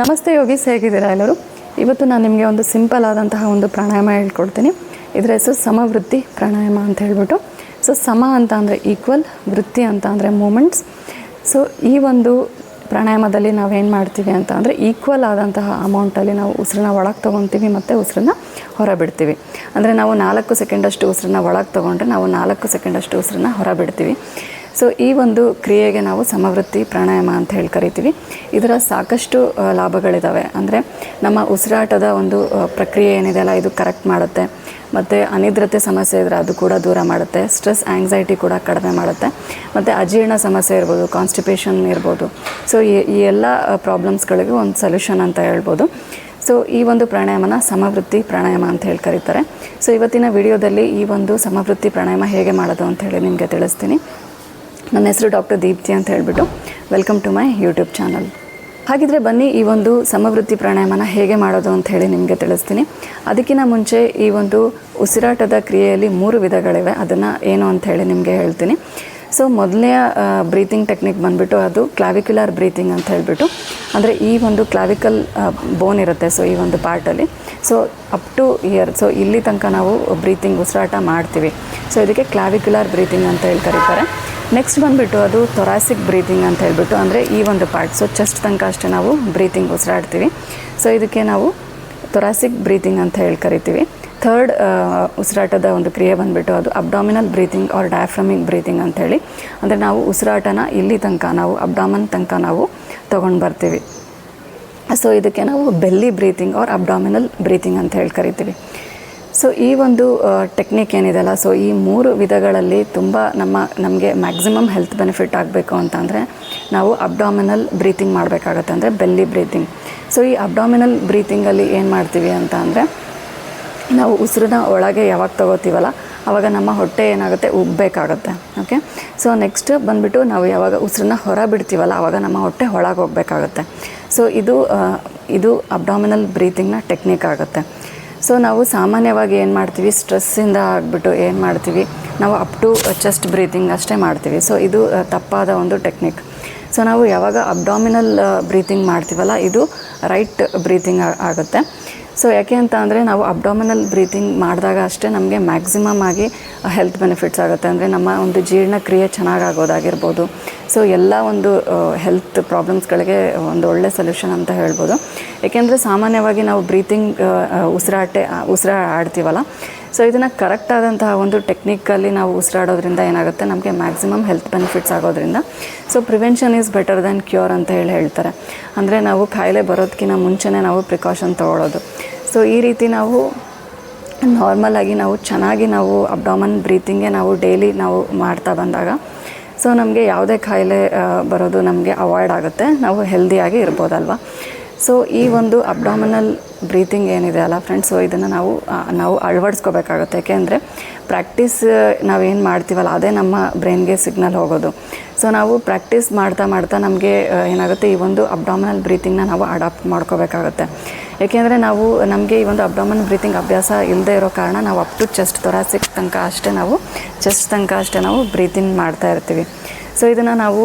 ನಮಸ್ತೆ ಯೋಗೀಸ್ ಹೇಗಿದ್ದೀರಾ ಎಲ್ಲರೂ? ಇವತ್ತು ನಾನು ನಿಮಗೆ ಒಂದು ಸಿಂಪಲ್ ಆದಂತಹ ಒಂದು ಪ್ರಾಣಾಯಾಮ ಹೇಳ್ಕೊಡ್ತೀನಿ. ಇದರ ಹೆಸರು ಸಮವೃತ್ತಿ ಪ್ರಾಣಾಯಾಮ ಅಂತ ಹೇಳ್ಬಿಟ್ಟು. ಸೊ ಸಮ ಅಂತ ಅಂದರೆ ಈಕ್ವಲ್ ವೃತ್ತಿ ಅಂತ ಅಂದರೆ ಮೂಮೆಂಟ್ಸ್ ಸೊ ಈ ಒಂದು ಪ್ರಾಣಾಯಾಮದಲ್ಲಿ ನಾವೇನು ಮಾಡ್ತೀವಿ ಅಂತ ಅಂದರೆ ಈಕ್ವಲ್ ಆದಂತಹ ಅಮೌಂಟಲ್ಲಿ ನಾವು ಉಸಿರನ್ನ ಒಳಗೆ ತೊಗೊತೀವಿ ಮತ್ತು ಉಸಿರನ್ನ ಹೊರ ಬಿಡ್ತೀವಿ ಅಂದರೆ ನಾವು ನಾಲ್ಕು ಸೆಕೆಂಡಷ್ಟು ಉಸಿರನ್ನ ಒಳಗೆ ತೊಗೊಂಡ್ರೆ ನಾವು ನಾಲ್ಕು ಸೆಕೆಂಡಷ್ಟು ಉಸಿರನ್ನ ಹೊರ ಬಿಡ್ತೀವಿ ಸೊ ಈ ಒಂದು ಕ್ರಿಯೆಗೆ ನಾವು ಸಮವೃತ್ತಿ, ಪ್ರಾಣಾಯಾಮ ಅಂತ ಹೇಳಿ ಕರಿತೀವಿ. ಇದರ ಸಾಕಷ್ಟು ಲಾಭಗಳಿದ್ದಾವೆ ಅಂದರೆ ನಮ್ಮ ಉಸಿರಾಟದ ಒಂದು ಪ್ರಕ್ರಿಯೆ ಏನಿದೆ ಅಲ್ಲ, ಇದು ಕರೆಕ್ಟ್ ಮಾಡುತ್ತೆ. ಮತ್ತು ಅನಿದ್ರತೆ ಸಮಸ್ಯೆ ಇದ್ದರೆ ಅದು ಕೂಡ ದೂರ ಮಾಡುತ್ತೆ. ಸ್ಟ್ರೆಸ್ ಆ್ಯಂಗ್ಸೈಟಿ ಕೂಡ ಕಡಿಮೆ ಮಾಡುತ್ತೆ. ಮತ್ತು ಅಜೀರ್ಣ ಸಮಸ್ಯೆ ಇರ್ಬೋದು ಕಾನ್ಸ್ಟಿಪೇಷನ್ ಇರ್ಬೋದು. ಸೊ ಈ ಎಲ್ಲ ಪ್ರಾಬ್ಲಮ್ಸ್ಗಳಿಗೂ ಒಂದು ಸೊಲ್ಯೂಷನ್ ಅಂತ ಹೇಳ್ಬೋದು. ಸೊ ಈ ಒಂದು ಪ್ರಾಣಾಯಾಮನ ಸಮವೃತ್ತಿ, ಪ್ರಾಣಾಯಾಮ ಅಂತ ಹೇಳಿ ಕರೀತಾರೆ. ಸೊ ಇವತ್ತಿನ ವಿಡಿಯೋದಲ್ಲಿ ಈ ಒಂದು ಸಮವೃತ್ತಿ, ಪ್ರಾಣಾಯಾಮ ಹೇಗೆ ಮಾಡೋದು ಅಂತ ಹೇಳಿ ನಿಮಗೆ ತಿಳಿಸ್ತೀನಿ. ನನ್ನ ಹೆಸರು ಡಾಕ್ಟರ್ ದೀಪ್ತಿ ಅಂತ ಹೇಳಿಬಿಟ್ಟು welcome to my YouTube channel. ಹಾಗಿದ್ರೆ ಬನ್ನಿ ಈ ಒಂದು ಸಮವೃತ್ತಿ ಪ್ರಾಣಾಯಾಮನ ಹೇಗೆ ಮಾಡೋದು ಅಂತ ಹೇಳಿ ನಿಮಗೆ ತಿಳಿಸ್ತೀನಿ. ಅದಕ್ಕಿಂತ ಮುಂಚೆ ಈ ಒಂದು ಉಸಿರಾಟದ ಕ್ರಿಯೆಯಲ್ಲಿ ಮೂರು ವಿಧಗಳಿವೆ. ಅದನ್ನು ಏನು ಅಂತ ಹೇಳಿ ನಿಮಗೆ ಹೇಳ್ತೀನಿ. ಸೊ ಮೊದಲನೆಯ ಬ್ರೀತಿಂಗ್ ಟೆಕ್ನಿಕ್ ಬಂದುಬಿಟ್ಟು ಅದು ಕ್ಲಾವಿಕ್ಯುಲರ್ ಬ್ರೀತಿಂಗ್ ಅಂತ ಹೇಳಿಬಿಟ್ಟು. ಅಂದರೆ ಈ ಒಂದು ಕ್ಲಾವಿಕಲ್ ಬೋನ್ ಇರುತ್ತೆ ಸೊ ಈ ಒಂದು ಪಾರ್ಟಲ್ಲಿ so up to year so ಇಲ್ಲಿ ತನಕ ನಾವು ಬ್ರೀತಿಂಗ್ ಉಸಿರಾಟ ಮಾಡ್ತೀವಿ. ಸೊ ಇದಕ್ಕೆ ಕ್ಲಾವಿಕ್ಯುಲರ್ ಬ್ರೀತಿಂಗ್ ಅಂತ ಹೇಳಿ ಕರೀತಾರೆ. ನೆಕ್ಸ್ಟ್ ಬಂದುಬಿಟ್ಟು ಅದು ಥೊರಾಸಿಕ್ ಬ್ರೀತಿಂಗ್ ಅಂತ ಹೇಳ್ಬಿಟ್ಟು, ಅಂದರೆ ಈ ಒಂದು ಪಾರ್ಟ್ ಸೊ ಚೆಸ್ಟ್ ತನಕ ಅಷ್ಟೇ ನಾವು ಬ್ರೀತಿಂಗ್ ಉಸಿರಾಡ್ತೀವಿ. ಸೊ ಇದಕ್ಕೆ ನಾವು ಥೊರಾಸಿಕ್ ಬ್ರೀತಿಂಗ್ ಅಂತ ಹೇಳಿ ಕರಿತೀವಿ. ಥರ್ಡ್ ಉಸಿರಾಟದ ಒಂದು ಕ್ರಿಯೆ ಬಂದುಬಿಟ್ಟು ಅದು abdominal breathing or diaphragmatic breathing ಅಂಥೇಳಿ ಅಂದರೆ ನಾವು ಉಸಿರಾಟನ ಇಲ್ಲಿ ತನಕ, ನಾವು ಅಬ್ಡಾಮನ್ ತನಕ ನಾವು ತೊಗೊಂಡು ಬರ್ತೀವಿ. ಸೊ ಇದಕ್ಕೆ ನಾವು belly breathing or abdominal breathing ಅಂತ ಹೇಳಿ ಕರಿತೀವಿ. ಸೊ ಈ ಒಂದು ಟೆಕ್ನಿಕ್ ಏನಿದೆಯಲ್ಲ ಸೊ ಈ ಮೂರು ವಿಧಗಳಲ್ಲಿ ತುಂಬ ನಮ್ಮ, ನಮಗೆ ಮ್ಯಾಕ್ಸಿಮಮ್ ಹೆಲ್ತ್ ಬೆನಿಫಿಟ್ ಆಗಬೇಕು ಅಂತಂದರೆ ನಾವು ಅಬ್ಡಾಮಿನಲ್ ಬ್ರೀತಿಂಗ್ ಮಾಡಬೇಕಾಗತ್ತೆ ಅಂದರೆ ಬೆಲ್ಲಿ ಬ್ರೀತಿಂಗ್ ಸೊ ಈ ಅಬ್ಡಾಮಿನಲ್ ಬ್ರೀತಿಂಗಲ್ಲಿ ಏನು ಮಾಡ್ತೀವಿ ಅಂತ ಅಂದರೆ, ನಾವು ಉಸಿರನ್ನ ಒಳಗೆ ಯಾವಾಗ ತಗೋತೀವಲ್ಲ ಆವಾಗ ನಮ್ಮ ಹೊಟ್ಟೆ ಏನಾಗುತ್ತೆ ಉಬ್ಬಬೇಕಾಗತ್ತೆ ಓಕೆ ಸೊ ನೆಕ್ಸ್ಟ್ ಬಂದುಬಿಟ್ಟು ನಾವು ಯಾವಾಗ ಉಸಿರನ್ನ ಹೊರ ಬಿಡ್ತೀವಲ್ಲ ಆವಾಗ ನಮ್ಮ ಹೊಟ್ಟೆ ಒಳಗೆ ಹೋಗಬೇಕಾಗತ್ತೆ. ಸೊ ಇದು ಇದು ಅಬ್ಡಾಮಿನಲ್ ಬ್ರೀತಿಂಗ್ನ ಟೆಕ್ನಿಕ್ ಆಗುತ್ತೆ. ಸೊ ನಾವು ಸಾಮಾನ್ಯವಾಗಿ ಏನು ಮಾಡ್ತೀವಿ? ಸ್ಟ್ರೆಸ್ಸಿಂದ ಆಗಿಬಿಟ್ಟು ಏನು ಮಾಡ್ತೀವಿ? ನಾವು ಅಪ್ ಟು ಚೆಸ್ಟ್ ಬ್ರೀತಿಂಗ್ ಅಷ್ಟೇ ಮಾಡ್ತೀವಿ. ಸೊ ಇದು ತಪ್ಪಾದ ಒಂದು ಟೆಕ್ನಿಕ್ ಸೊ ನಾವು ಯಾವಾಗ ಅಬ್ಡಾಮಿನಲ್ ಬ್ರೀತಿಂಗ್ ಮಾಡ್ತೀವಲ್ಲ, ಇದು ರೈಟ್ ಬ್ರೀತಿಂಗ್ ಆಗುತ್ತೆ. ಸೊ ಯಾಕೆ ಅಂತ ಅಂದರೆ, ನಾವು ಅಬ್ಡಾಮಿನಲ್ ಬ್ರೀತಿಂಗ್ ಮಾಡಿದಾಗ ಅಷ್ಟೇ ನಮಗೆ ಮ್ಯಾಕ್ಸಿಮಮ್ ಆಗಿ ಹೆಲ್ತ್ ಬೆನಿಫಿಟ್ಸ್ ಆಗುತ್ತೆ. ಅಂದರೆ ನಮ್ಮ ಒಂದು ಜೀರ್ಣಕ್ರಿಯೆ ಚೆನ್ನಾಗಾಗೋದಾಗಿರ್ಬೋದು ಸೊ ಎಲ್ಲ ಒಂದು ಹೆಲ್ತ್ ಪ್ರಾಬ್ಲಮ್ಸ್ಗಳಿಗೆ ಒಂದು ಒಳ್ಳೆ ಸೊಲ್ಯೂಷನ್ ಅಂತ ಹೇಳ್ಬೋದು. ಏಕೆಂದರೆ ಸಾಮಾನ್ಯವಾಗಿ ನಾವು ಬ್ರೀತಿಂಗ್ ಉಸಿರಾಟೆ ಉಸಿರಾ ಆಡ್ತೀವಲ್ಲ, ಸೊ ಇದನ್ನು ಕರೆಕ್ಟ್ ಆದಂತಹ ಒಂದು ಟೆಕ್ನಿಕಲ್ಲಿ ನಾವು ಉಸಿರಾಡೋದ್ರಿಂದ ಏನಾಗುತ್ತೆ? ನಮಗೆ ಮ್ಯಾಕ್ಸಿಮಮ್ ಹೆಲ್ತ್ ಬೆನಿಫಿಟ್ಸ್ ಆಗೋದ್ರಿಂದ. So prevention is better than cure ಅಂತ ಹೇಳಿ ಹೇಳ್ತಾರೆ. ಅಂದರೆ ನಾವು ಕಾಯಿಲೆ ಬರೋದಕ್ಕಿಂತ ಮುಂಚೆನೇ ನಾವು ಪ್ರಿಕಾಷನ್ ತೊಗೊಳ್ಳೋದು ಸೊ ಈ ರೀತಿ ನಾವು ನಾರ್ಮಲ್ ಆಗಿ ನಾವು ಚೆನ್ನಾಗಿ ನಾವು ಅಬ್ಡಾಮನ್ ಬ್ರೀತಿಂಗೇ ನಾವು ಡೈಲಿ ನಾವು ಮಾಡ್ತಾ ಬಂದಾಗ ಸೊ ನಮಗೆ ಯಾವುದೇ ಕಾಯಿಲೆ ಬರೋದು ನಮಗೆ ಅವಾಯ್ಡ್ ಆಗುತ್ತೆ. ನಾವು ಹೆಲ್ದಿಯಾಗಿ ಇರ್ಬೋದಲ್ವ? ಸೊ ಈ ಒಂದು ಅಬ್ಡಾಮಿನಲ್ ಬ್ರೀತಿಂಗ್ ಏನಿದೆ ಅಲ್ಲ ಫ್ರೆಂಡ್ಸ್ ಸೊ ಇದನ್ನು ನಾವು ನಾವು ಅಳವಡಿಸ್ಕೋಬೇಕಾಗುತ್ತೆ. ಯಾಕೆಂದರೆ ಪ್ರಾಕ್ಟೀಸ್ ನಾವೇನು ಮಾಡ್ತೀವಲ್ಲ, ಅದೇ ನಮ್ಮ ಬ್ರೈನ್ಗೆ ಸಿಗ್ನಲ್ ಹೋಗೋದು. ಸೊ ನಾವು ಪ್ರಾಕ್ಟೀಸ್ ಮಾಡ್ತಾ ಮಾಡ್ತಾ ನಮಗೆ ಏನಾಗುತ್ತೆ, ಈ ಒಂದು ಅಬ್ಡಾಮಿನಲ್ ಬ್ರೀತಿಂಗ್ನ ನಾವು ಅಡಾಪ್ಟ್ ಮಾಡ್ಕೋಬೇಕಾಗುತ್ತೆ. ಏಕೆಂದರೆ ನಾವು, ನಮಗೆ ಈ ಒಂದು ಅಬ್ಡಾಮನ್ ಬ್ರೀತಿಂಗ್ ಅಭ್ಯಾಸ ಇಲ್ಲದೆ ಇರೋ ಕಾರಣ ನಾವು ಅಪ್ ಟು ಚೆಸ್ಟ್ ತೊರಾಸಿಕ್ ತನಕ ಅಷ್ಟೇ ನಾವು ಚೆಸ್ಟ್ ತನಕ ಅಷ್ಟೇ ನಾವು ಬ್ರೀತಿಂಗ್ ಮಾಡ್ತಾ ಇರ್ತೀವಿ. ಸೊ ಇದನ್ನು ನಾವು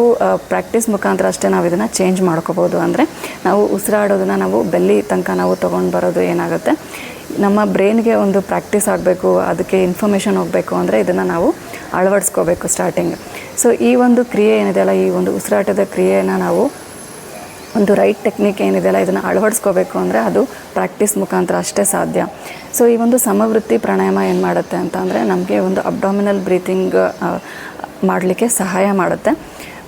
ಪ್ರಾಕ್ಟೀಸ್ ಮುಖಾಂತರ ಅಷ್ಟೇ ನಾವು ಇದನ್ನು ಚೇಂಜ್ ಮಾಡ್ಕೋಬೋದು ಅಂದರೆ ನಾವು ಉಸಿರಾಡೋದನ್ನು ನಾವು ಬೆಲ್ಲಿ ತನಕ ನಾವು ತೊಗೊಂಡು ಬರೋದು ಏನಾಗುತ್ತೆ? ನಮ್ಮ ಬ್ರೈನ್ಗೆ ಒಂದು ಪ್ರಾಕ್ಟೀಸ್ ಆಗಬೇಕು, ಅದಕ್ಕೆ ಇನ್ಫಾರ್ಮೇಷನ್ ಹೋಗಬೇಕು ಅಂದರೆ ಇದನ್ನು ನಾವು ಅಳವಡಿಸ್ಕೋಬೇಕು ಸ್ಟಾರ್ಟಿಂಗ್ ಸೊ ಈ ಒಂದು ಕ್ರಿಯೆ ಏನಿದೆಯಲ್ಲ, ಈ ಒಂದು ಉಸಿರಾಟದ ಕ್ರಿಯೆಯನ್ನು ನಾವು ಒಂದು ರೈಟ್ ಟೆಕ್ನಿಕ್ ಏನಿದೆಯಲ್ಲ ಇದನ್ನು ಅಳವಡಿಸ್ಕೋಬೇಕು ಅಂದರೆ ಅದು ಪ್ರಾಕ್ಟೀಸ್ ಮುಖಾಂತರ ಅಷ್ಟೇ ಸಾಧ್ಯ. ಸೊ ಈ ಒಂದು ಸಮವೃತ್ತಿ ಪ್ರಾಣಾಯಾಮ ಏನು ಮಾಡುತ್ತೆ ಅಂತ ಅಂದರೆ ನಮಗೆ ಒಂದು ಅಬ್ಡಾಮಿನಲ್ ಬ್ರೀತಿಂಗ್ ಮಾಡಲಿಕ್ಕೆ ಸಹಾಯ ಮಾಡುತ್ತೆ.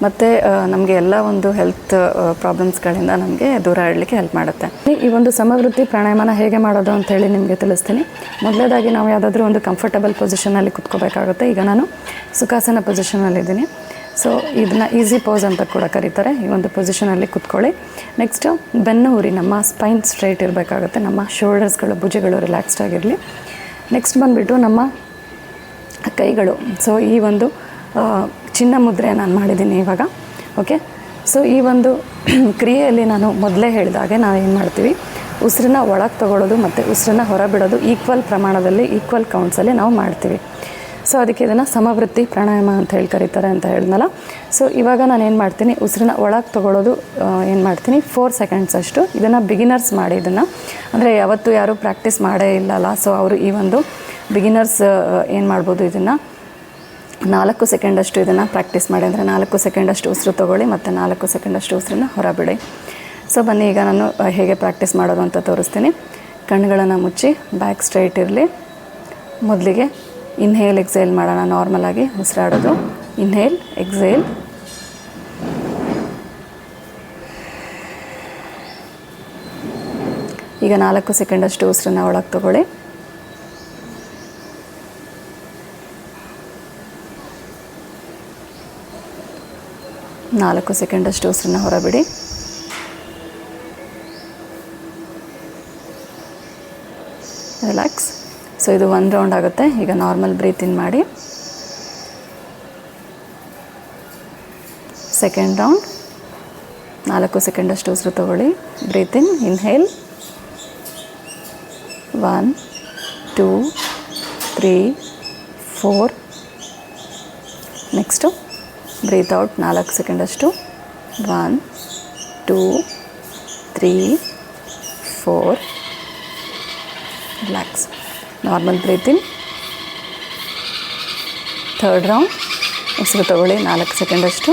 ಮತ್ತು ನಮಗೆ ಎಲ್ಲ ಒಂದು ಹೆಲ್ತ್ ಪ್ರಾಬ್ಲಮ್ಸ್ಗಳಿಂದ ನಮಗೆ ದೂರ ಇಡಲಿಕ್ಕೆ ಹೆಲ್ಪ್ ಮಾಡುತ್ತೆ. ಈ ಒಂದು ಸಮವೃತ್ತಿ ಪ್ರಾಣಾಯಾಮನ ಹೇಗೆ ಮಾಡೋದು ಅಂತ ಹೇಳಿ ನಿಮಗೆ ತಿಳಿಸ್ತೀನಿ. ಮೊದಲೇದಾಗಿ ನಾವು ಯಾವುದಾದ್ರೂ ಒಂದು ಕಂಫರ್ಟಬಲ್ ಪೊಸಿಷನಲ್ಲಿ ಕುತ್ಕೋಬೇಕಾಗುತ್ತೆ. ಈಗ ನಾನು ಸುಖಾಸನ ಪೊಸಿಷನಲ್ಲಿದ್ದೀನಿ ಸೊ ಇದನ್ನ ಈಸಿ ಪೋಸ್ ಅಂತ ಕೂಡ ಕರೀತಾರೆ. ಈ ಒಂದು ಪೊಸಿಷನಲ್ಲಿ ಕುತ್ಕೊಳ್ಳಿ. ನೆಕ್ಸ್ಟು ಬೆನ್ನು ಉರಿ ನಮ್ಮ ಸ್ಪೈನ್ ಸ್ಟ್ರೈಟ್ ಇರಬೇಕಾಗುತ್ತೆ. ನಮ್ಮ ಶೋಲ್ಡರ್ಸ್ಗಳು ಭುಜಗಳು ರಿಲ್ಯಾಕ್ಸ್ಡ್ ಆಗಿರಲಿ. ನೆಕ್ಸ್ಟ್ ಬಂದುಬಿಟ್ಟು ನಮ್ಮ ಕೈಗಳು. ಸೊ ಈ ಒಂದು ಚಿನ್ನ ಮುದ್ರೆ ನಾನು ಮಾಡಿದ್ದೀನಿ ಇವಾಗ. ಓಕೆ ಸೊ ಈ ಒಂದು ಕ್ರಿಯೆಯಲ್ಲಿ ನಾನು ಮೊದಲೇ ಹೇಳಿದಾಗೆ ನಾವು ಏನು ಮಾಡ್ತೀವಿ? ಉಸಿರನ್ನ ಒಳಗೆ ತಗೊಳ್ಳೋದು ಮತ್ತು ಉಸಿರನ್ನ ಹೊರಬಿಡೋದು ಈಕ್ವಲ್ ಪ್ರಮಾಣದಲ್ಲಿ ಈಕ್ವಲ್ ಕೌಂಟ್ಸಲ್ಲಿ ನಾವು ಮಾಡ್ತೀವಿ. ಸೊ ಅದಕ್ಕೆ ಇದನ್ನು ಸಮವೃತ್ತಿ ಪ್ರಾಣಾಯಾಮ ಅಂತ ಹೇಳಿ ಕರೀತಾರೆ ಅಂತ ಹೇಳಿದ್ನಲ್ಲ. ಸೊ ಇವಾಗ ನಾನು ಏನು ಮಾಡ್ತೀನಿ, ಉಸಿರನ್ನ ಒಳಗೆ ತೊಗೊಳ್ಳೋದು ಏನು ಮಾಡ್ತೀನಿ ಫೋರ್ ಸೆಕೆಂಡ್ಸ್ ಅಷ್ಟು ಇದನ್ನು ಬಿಗಿನರ್ಸ್ ಮಾಡಿ ಇದನ್ನು. ಅಂದರೆ ಯಾವತ್ತೂ ಯಾರೂ ಪ್ರಾಕ್ಟೀಸ್ ಮಾಡೇ ಇಲ್ಲಲ್ಲ, ಸೊ ಅವರು ಈ ಒಂದು ಬಿಗಿನರ್ಸ್ ಏನು ಮಾಡ್ಬೋದು ಇದನ್ನು. ನಾಲ್ಕು ಸೆಕೆಂಡಷ್ಟು ಇದನ್ನು ಪ್ರಾಕ್ಟೀಸ್ ಮಾಡಿ, ಅಂದರೆ ನಾಲ್ಕು ಸೆಕೆಂಡಷ್ಟು ಉಸಿರು ತೊಗೊಳ್ಳಿ, ಮತ್ತು ನಾಲ್ಕು ಸೆಕೆಂಡಷ್ಟು ಉಸಿರನ್ನ ಹೊರಬಿಡಿ. ಸೊ ಬನ್ನಿ, ಈಗ ನಾನು ಹೇಗೆ ಪ್ರಾಕ್ಟೀಸ್ ಮಾಡೋದು ಅಂತ ತೋರಿಸ್ತೀನಿ. ಕಣ್ಗಳನ್ನು ಮುಚ್ಚಿ ಬ್ಯಾಕ್ ಸ್ಟ್ರೈಟ್ ಇರಲಿ. ಮೊದಲಿಗೆ ಇನ್ಹೇಲ್ ಎಕ್ಸೇಲ್ ಮಾಡೋಣ ನಾರ್ಮಲಾಗಿ ಉಸಿರಾಡೋದು. ಇನ್ಹೇಲ್ ಎಕ್ಸೇಲ್ ಈಗ ನಾಲ್ಕು ಸೆಕೆಂಡಷ್ಟು ಉಸಿರನ್ನ ಒಳಗೆ ತಗೊಳ್ಳಿ. ನಾಲ್ಕು ಸೆಕೆಂಡಷ್ಟು ಉಸಿರನ್ನ ಹೊರಬಿಡಿ. ರಿಲ್ಯಾಕ್ಸ್ ಸೊ ಇದು ಒನ್ ರೌಂಡ್ ಆಗುತ್ತೆ. ಈಗ ನಾರ್ಮಲ್ ಬ್ರೀತ್ ಇನ್ ಮಾಡಿ. ಸೆಕೆಂಡ್ ರೌಂಡ್ ನಾಲ್ಕು ಸೆಕೆಂಡಷ್ಟು ಉಸಿರು ತಗೊಳ್ಳಿ. Breathe in inhale one two three four next breathe out ನಾಲ್ಕು ಸೆಕೆಂಡಷ್ಟು one two three four relax normal breathing. Third round. ಉಸಿರು ತಗೊಳ್ಳಿ, ನಾಲ್ಕು ಸೆಕೆಂಡಷ್ಟು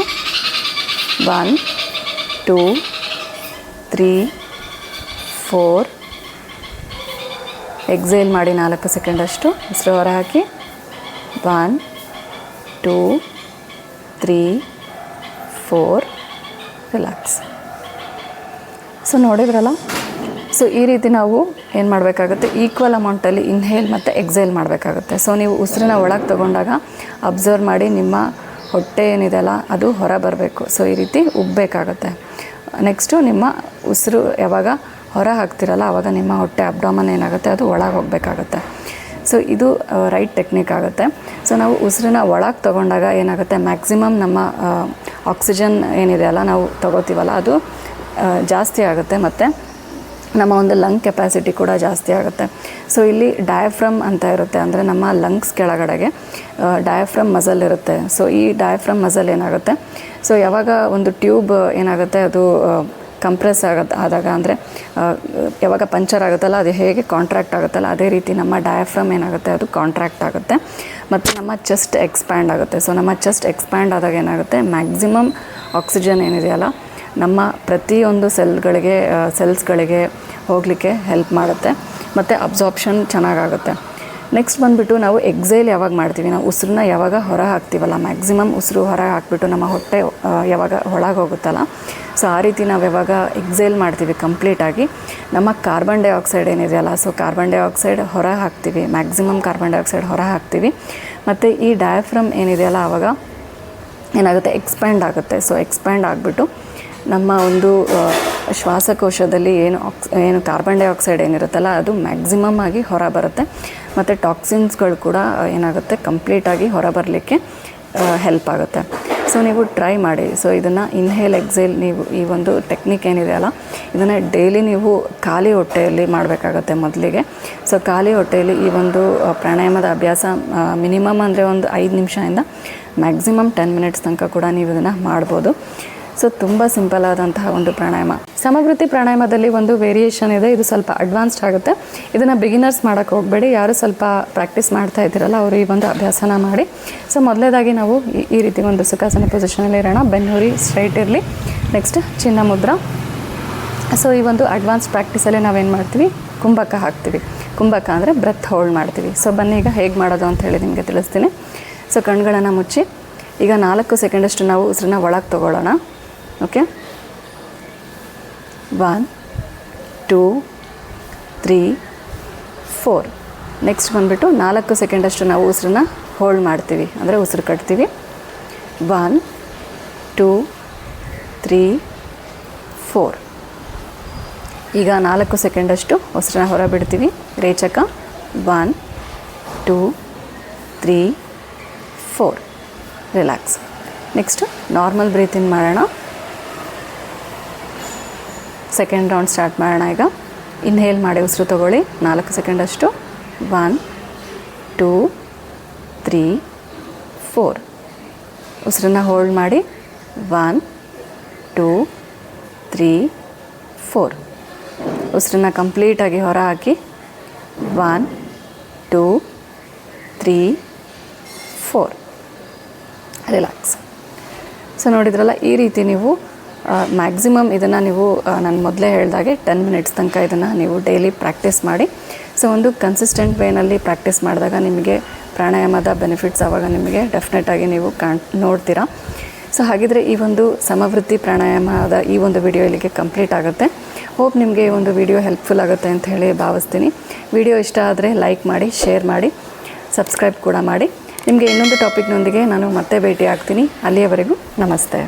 one, two, three, four. Exhale ಮಾಡಿ ನಾಲ್ಕು ಸೆಕೆಂಡಷ್ಟು ಉಸಿರು ಹೊರ ಹಾಕಿ. One, two, three, four. Relax. So ನೋಡಿದ್ರಲ್ಲ ಸೊ ಈ ರೀತಿ ನಾವು ಏನು ಮಾಡಬೇಕಾಗುತ್ತೆ? ಈಕ್ವಲ್ ಅಮೌಂಟಲ್ಲಿ ಇನ್ಹೇಲ್ ಮತ್ತು ಎಕ್ಸೇಲ್ ಮಾಡಬೇಕಾಗುತ್ತೆ. ಸೊ ನೀವು ಉಸಿರನ್ನ ಒಳಗೆ ತೊಗೊಂಡಾಗ ಅಬ್ಸರ್ವ್ ಮಾಡಿ ನಿಮ್ಮ ಹೊಟ್ಟೆ ಏನಿದೆಯಲ್ಲ, ಅದು ಹೊರ ಬರಬೇಕು ಸೊ ಈ ರೀತಿ ಉಬ್ಬಬೇಕಾಗುತ್ತೆ ನೆಕ್ಸ್ಟು ನಿಮ್ಮ ಉಸಿರು ಯಾವಾಗ ಹೊರ ಹಾಕ್ತಿರಲ್ಲ ಆವಾಗ ನಿಮ್ಮ ಹೊಟ್ಟೆ ಅಬ್ಡಾಮನ್ ಏನಾಗುತ್ತೆ, ಅದು ಒಳಗೆ ಹೋಗಬೇಕಾಗುತ್ತೆ. ಸೊ ಇದು ರೈಟ್ ಟೆಕ್ನಿಕ್ ಆಗುತ್ತೆ. ಸೊ ನಾವು ಉಸಿರನ್ನ ಒಳಗೆ ತೊಗೊಂಡಾಗ ಏನಾಗುತ್ತೆ ಮ್ಯಾಕ್ಸಿಮಮ್ ನಮ್ಮ ಆಕ್ಸಿಜನ್ ಏನಿದೆಯಲ್ಲ, ನಾವು ತಗೋತೀವಲ್ಲ, ಅದು ಜಾಸ್ತಿ ಆಗುತ್ತೆ ಮತ್ತು ನಮ್ಮ ಒಂದು ಲಂಗ್ ಕೆಪಾಸಿಟಿ ಕೂಡ ಜಾಸ್ತಿ ಆಗುತ್ತೆ. ಸೊ ಇಲ್ಲಿ ಡಯಾಫ್ರಮ್ ಅಂತ ಇರುತ್ತೆ. ಅಂದರೆ ನಮ್ಮ ಲಂಗ್ಸ್ ಕೆಳಗಡೆಗೆ ಡಯಾಫ್ರಮ್ ಮಸಲ್ ಇರುತ್ತೆ. ಸೊ ಈ ಡಯಾಫ್ರಮ್ ಮಸಲ್ ಏನಾಗುತ್ತೆ? ಸೊ ಯಾವಾಗ ಒಂದು ಟ್ಯೂಬ್ ಏನಾಗುತ್ತೆ, ಅದು ಕಂಪ್ರೆಸ್ ಆಗುತ್ತೆ ಆದಾಗ ಅಂದರೆ ಯಾವಾಗ ಪಂಚರ್ ಆಗುತ್ತಲ್ಲ, ಅದು ಹೇಗೆ ಕಾಂಟ್ರಾಕ್ಟ್ ಆಗುತ್ತಲ್ಲ, ಅದೇ ರೀತಿ ನಮ್ಮ ಡಯಾಫ್ರಮ್ ಏನಾಗುತ್ತೆ, ಅದು ಕಾಂಟ್ರಾಕ್ಟ್ ಆಗುತ್ತೆ. ಮತ್ತು ನಮ್ಮ ಚೆಸ್ಟ್ ಎಕ್ಸ್ಪ್ಯಾಂಡ್ ಆಗುತ್ತೆ. ಸೊ ನಮ್ಮ ಚೆಸ್ಟ್ ಎಕ್ಸ್ಪ್ಯಾಂಡ್ ಆದಾಗ ಏನಾಗುತ್ತೆ ಮ್ಯಾಕ್ಸಿಮಮ್ ಆಕ್ಸಿಜನ್ ಏನಿದೆಯಲ್ಲ ನಮ್ಮ ಪ್ರತಿಯೊಂದು ಸೆಲ್ಗಳಿಗೆ ಸೆಲ್ಸ್ಗಳಿಗೆ ಹೋಗಲಿಕ್ಕೆ ಹೆಲ್ಪ್ ಮಾಡುತ್ತೆ. ಮತ್ತು ಅಬ್ಸಾರ್ಪ್ಷನ್ ಚೆನ್ನಾಗಾಗುತ್ತೆ. ನೆಕ್ಸ್ಟ್ ಬಂದುಬಿಟ್ಟು ನಾವು ಎಕ್ಸೈಲ್ ಯಾವಾಗ ಮಾಡ್ತೀವಿ? ನಾವು ಉಸಿರನ್ನ ಯಾವಾಗ ಹೊರ ಹಾಕ್ತೀವಲ್ಲ? ಮ್ಯಾಕ್ಸಿಮಮ್ ಉಸಿರು ಹೊರ ಹಾಕ್ಬಿಟ್ಟು ನಮ್ಮ ಹೊಟ್ಟೆ ಯಾವಾಗ ಒಳಗೆ ಹೋಗುತ್ತಲ್ಲ? ಸೊ, ಆ ರೀತಿ ನಾವು ಯಾವಾಗ ಎಕ್ಸೈಲ್ ಮಾಡ್ತೀವಿ ಕಂಪ್ಲೀಟಾಗಿ ನಮ್ಮ ಕಾರ್ಬನ್ ಡೈಆಕ್ಸೈಡ್ ಏನಿದೆಯಲ್ಲ, ಸೊ ಕಾರ್ಬನ್ ಡೈಆಕ್ಸೈಡ್ ಹೊರ ಹಾಕ್ತೀವಿ. ಮ್ಯಾಕ್ಸಿಮಮ್ ಕಾರ್ಬನ್ ಡೈಆಕ್ಸೈಡ್ ಹೊರ ಹಾಕ್ತೀವಿ. ಮತ್ತು ಈ ಡಯಾಫ್ರಮ್ ಏನಿದೆಯಲ್ಲ ಆವಾಗ ಏನಾಗುತ್ತೆ? ಎಕ್ಸ್ಪ್ಯಾಂಡ್ ಆಗುತ್ತೆ. ಸೊ, ಎಕ್ಸ್ಪ್ಯಾಂಡ್ ಆಗಿಬಿಟ್ಟು ನಮ್ಮ ಒಂದು ಶ್ವಾಸಕೋಶದಲ್ಲಿ ಏನು ಆಕ್ಸ್, ಏನು ಕಾರ್ಬನ್ ಡೈಆಕ್ಸೈಡ್ ಏನಿರುತ್ತಲ್ಲ, ಅದು ಮ್ಯಾಕ್ಸಿಮಮ್ ಆಗಿ ಹೊರ ಬರುತ್ತೆ. ಮತ್ತು ಟಾಕ್ಸಿನ್ಸ್ಗಳು ಕೂಡ ಏನಾಗುತ್ತೆ ಕಂಪ್ಲೀಟಾಗಿ ಹೊರ ಬರಲಿಕ್ಕೆ ಹೆಲ್ಪ್ ಆಗುತ್ತೆ. ಸೊ ನೀವು ಟ್ರೈ ಮಾಡಿ. ಸೊ ಇದನ್ನು ಇನ್ಹೇಲ್ ಎಕ್ಸೇಲ್ ನೀವು ಈ ಒಂದು ಟೆಕ್ನಿಕ್ ಏನಿದೆ ಅಲ್ಲ, ಇದನ್ನು ಡೈಲಿ ನೀವು ಖಾಲಿ ಹೊಟ್ಟೆಯಲ್ಲಿ ಮಾಡಬೇಕಾಗತ್ತೆ ಮೊದಲಿಗೆ. ಸೊ ಖಾಲಿ ಹೊಟ್ಟೆಯಲ್ಲಿ ಈ ಒಂದು ಪ್ರಾಣಾಯಾಮದ ಅಭ್ಯಾಸ ಮಿನಿಮಮ್ ಅಂದರೆ ಒಂದು ಐದು ನಿಮಿಷದಿಂದ ಮ್ಯಾಕ್ಸಿಮಮ್ ಟೆನ್ ಮಿನಿಟ್ಸ್ ತನಕ ಕೂಡ ನೀವು ಇದನ್ನು ಮಾಡ್ಬೋದು. ಸೊ ತುಂಬ ಸಿಂಪಲ್ ಆದಂತಹ ಒಂದು ಪ್ರಾಣಾಯಾಮ. ಸಮಗ್ರತಿ ಪ್ರಾಣಾಯಾಮದಲ್ಲಿ ಒಂದು ವೇರಿಯೇಷನ್ ಇದೆ. ಇದು ಸ್ವಲ್ಪ ಅಡ್ವಾನ್ಸ್ಡ್ ಆಗುತ್ತೆ. ಇದನ್ನು ಬಿಗಿನರ್ಸ್ ಮಾಡೋಕ್ಕೆ ಹೋಗಬೇಡಿ. ಯಾರು ಸ್ವಲ್ಪ ಪ್ರಾಕ್ಟೀಸ್ ಮಾಡ್ತಾ ಇದ್ದೀರಲ್ಲ, ಅವರು ಈ ಒಂದು ಅಭ್ಯಾಸನ ಮಾಡಿ. ಸೊ ಮೊದಲೇದಾಗಿ ನಾವು ಈ- ಈ ರೀತಿ ಒಂದು ಸುಖಾಸನ ಪೊಸಿಷನಲ್ಲಿ ಇರೋಣ. ಬೆನ್ನೂರಿ ಸ್ಟ್ರೈಟ್ ಇರಲಿ. ನೆಕ್ಸ್ಟ್ ಚಿನ್ನ ಮುದ್ರ ಸೊ ಈ ಒಂದು ಅಡ್ವಾನ್ಸ್ ಪ್ರಾಕ್ಟೀಸಲ್ಲಿ ನಾವೇನು ಮಾಡ್ತೀವಿ? ಕುಂಭಕ ಹಾಕ್ತೀವಿ. ಕುಂಭಕ ಅಂದರೆ ಬ್ರೆತ್ ಹೋಲ್ಡ್ ಮಾಡ್ತೀವಿ. ಸೊ ಬನ್ನಿ ಈಗ ಹೇಗೆ ಮಾಡೋದು ಅಂತ ಹೇಳಿ ನಿಮಗೆ ತಿಳಿಸ್ತೀನಿ. ಸೊ ಕಣ್ಗಳನ್ನು ಮುಚ್ಚಿ, ಈಗ ನಾಲ್ಕು ಸೆಕೆಂಡಷ್ಟು ನಾವು ಉಸಿರನ್ನ ಒಳಗೆ ತೊಗೊಳ್ಳೋಣ. Okay one two three four next ಬಂದುಬಿಟ್ಟು ನಾಲ್ಕು ಸೆಕೆಂಡಷ್ಟು ನಾವು ಉಸಿರನ್ನ ಹೋಲ್ಡ್ ಮಾಡ್ತೀವಿ. ಅಂದರೆ ಉಸಿರು ಕಟ್ತೀವಿ. ಒನ್ ಟೂ ತ್ರೀ ಫೋರ್ ಈಗ ನಾಲ್ಕು ಸೆಕೆಂಡಷ್ಟು ಉಸಿರನ್ನ ಹೊರ ಬಿಡ್ತೀವಿ ರೇಚಕ one two three four relax next normal breathing ಮಾಡೋಣ. ಸೆಕೆಂಡ್ ರೌಂಡ್ ಸ್ಟಾರ್ಟ್ ಮಾಡೋಣ ಈಗ. ಇನ್ಹೇಲ್ ಮಾಡಿ ಉಸಿರು ತಗೊಳ್ಳಿ. ನಾಲ್ಕು ಸೆಕೆಂಡಷ್ಟು ಒನ್ ಟೂ ತ್ರೀ ಫೋರ್ ಉಸಿರನ್ನ ಹೋಲ್ಡ್ ಮಾಡಿ. ಒನ್ ಟೂ ತ್ರೀ ಫೋರ್ ಉಸಿರನ್ನ ಕಂಪ್ಲೀಟಾಗಿ ಹೊರ ಹಾಕಿ. One two three four relax so ನೋಡಿದ್ರಲ್ಲ, ಈ ರೀತಿ ನೀವು ಮ್ಯಾಕ್ಸಿಮಮ್ ಇದನ್ನು ನೀವು ನಾನು ಮೊದಲೇ ಹೇಳಿದಾಗೆ ಟೆನ್ ಮಿನಿಟ್ಸ್ ತನಕ ಇದನ್ನು ನೀವು ಡೈಲಿ ಪ್ರಾಕ್ಟೀಸ್ ಮಾಡಿ. ಸೊ ಒಂದು ಕನ್ಸಿಸ್ಟೆಂಟ್ ವೇನಲ್ಲಿ ಪ್ರಾಕ್ಟೀಸ್ ಮಾಡಿದಾಗ ನಿಮಗೆ ಪ್ರಾಣಾಯಾಮದ ಬೆನಿಫಿಟ್ಸ್ ಆವಾಗ ನಿಮಗೆ ಡೆಫಿನೆಟಾಗಿ ನೀವು ಕಾಣ್, ನೋಡ್ತೀರಾ. ಸೊ ಹಾಗಿದ್ರೆ ಈ ಒಂದು ಸಮವೃತ್ತಿ ಪ್ರಾಣಾಯಾಮದ ಈ ಒಂದು ವಿಡಿಯೋ ಇಲ್ಲಿಗೆ ಕಂಪ್ಲೀಟ್ ಆಗುತ್ತೆ. ಹೋಪ್ ನಿಮಗೆ ಈ ಒಂದು ವಿಡಿಯೋ ಹೆಲ್ಪ್ಫುಲ್ ಆಗುತ್ತೆ ಅಂತ ಹೇಳಿ ಭಾವಿಸ್ತೀನಿ. ವಿಡಿಯೋ ಇಷ್ಟ ಆದರೆ ಲೈಕ್ ಮಾಡಿ ಶೇರ್ ಮಾಡಿ ಸಬ್ಸ್ಕ್ರೈಬ್ ಕೂಡ ಮಾಡಿ. ನಿಮಗೆ ಇನ್ನೊಂದು ಟಾಪಿಕ್ನೊಂದಿಗೆ ನಾನು ಮತ್ತೆ ಭೇಟಿ ಆಗ್ತೀನಿ ಅಲ್ಲಿಯವರೆಗೂ ನಮಸ್ತೆ.